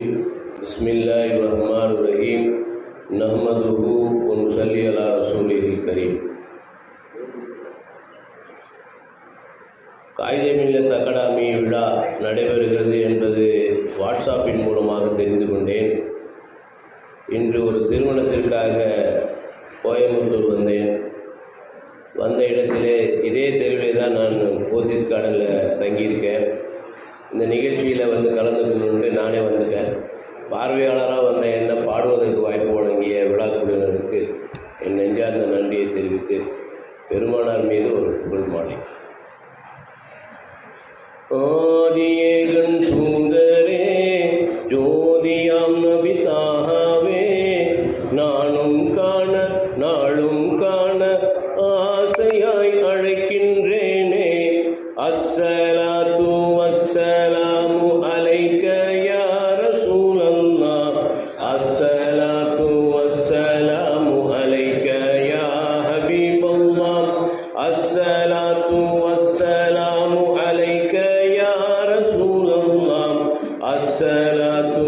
بسم اللہ الرحمن الرحیم نحمد ونسلی علی رسول کریم காகித மில்லத் அகாடமி விழா நடைபெறுகிறது என்பது வாட்ஸ்அப்பின் மூலமாக தெரிந்து கொண்டேன். இன்று ஒரு திருமணத்திற்காக கோயம்புத்தூர் வந்தேன். வந்த இடத்திலே இதே தெருவிலே தான் நான் போத்தீஸ் கார்டனில் தங்கியிருக்கேன். இந்த நிகழ்ச்சியில் வந்து கலந்துக்கணும்னு நானே வந்துட்டேன். பார்வையாளராக வந்த என்ன பாடுவதற்கு வாய்ப்பு வழங்கிய விழாக்குழுவினருக்கு என் நெஞ்சார்ந்த நன்றியை தெரிவித்து பெருமானார் மீது ஒரு புகழ் மாலை. ஆதியேகன் சுந்தரே ஜோதியாம் நபிதாகவே நானும் காண الصلاة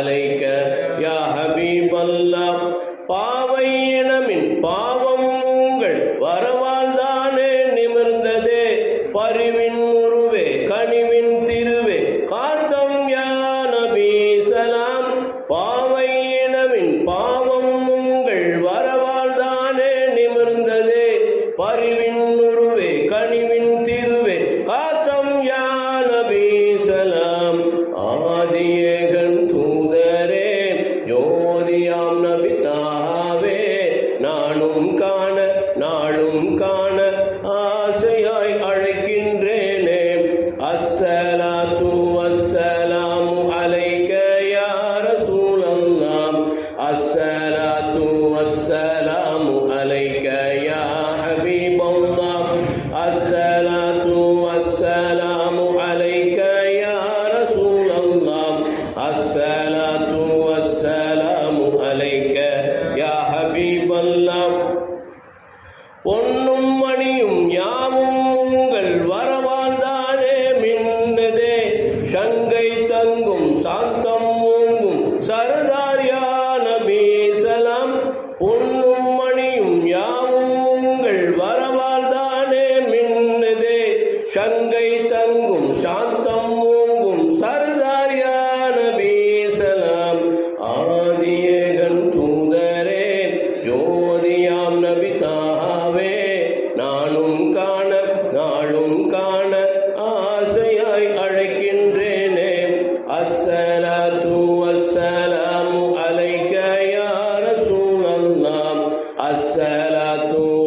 عليه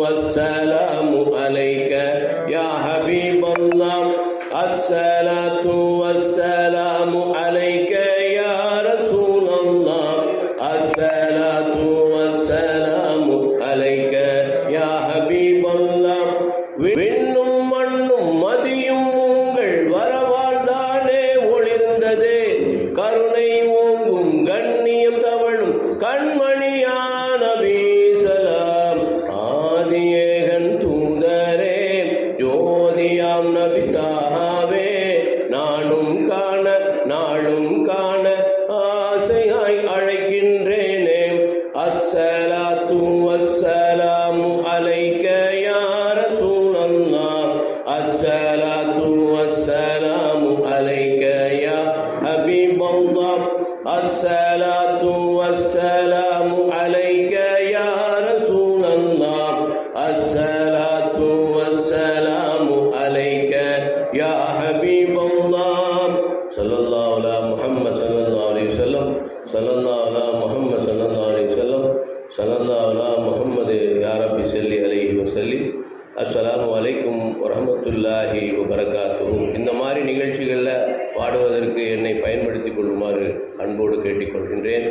والسلام عليك يا حبيب الله. السلام சொல்லி ரப்பி ஸல்லி அலைஹி வஸல்லிம் அஸ்ஸலாமு அலைக்கும் வரஹ்மத்துல்லாஹி இந்த மாதிரி நிகழ்ச்சிகளில் பாடுவதற்கு என்னை பயன்படுத்தி கொள்ளுமாறு அன்போடு கேட்டுக்கொள்கின்றேன்.